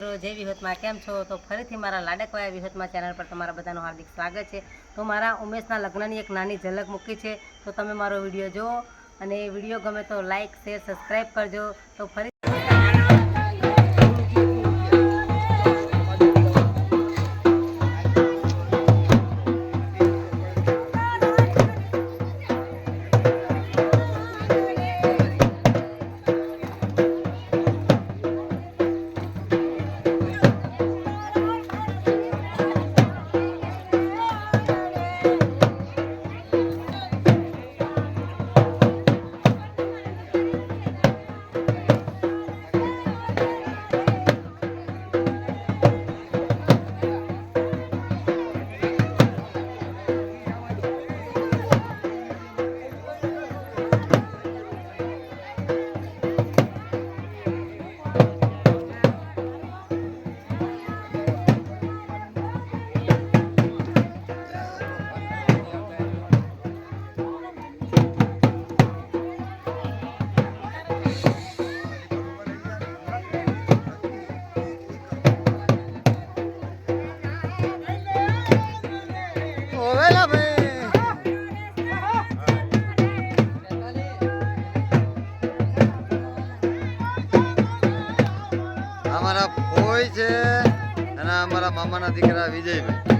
જય વિહતમાં. કેમ છો? તો ફરીથી મારા લાડકવાયા વિહતમાં ચેનલ પર તમારા બધાનું હાર્દિક સ્વાગત છે. તો મારા ઉમેશના લગ્નની એક નાની ઝલક મૂકી છે. તો તમે મારો વીડિયો જુઓ અને વીડિયો ગમે તો લાઇક શેર સબસ્ક્રાઈબ કરજો. તો ફરી ફોઈ છે. અને અમારા મામાના દીકરા વિજયભાઈ.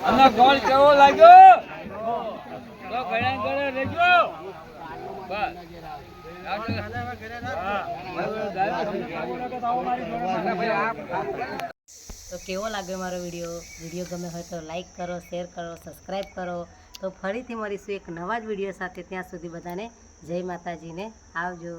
આનો ગોળ કેવો લાગ્યો? તો ઘણા ઘણા રેજો બસ. તો કેવો લાગ્યો મારો વીડિયો? વીડિયો ગમે હોય તો લાઈક કરો શેર કરો સબસ્ક્રાઈબ કરો. તો ફરીથી મળીશું એક નવા જ વીડિયો સાથે. ત્યાં સુધી બધાને જય માતાજીને. આવજો.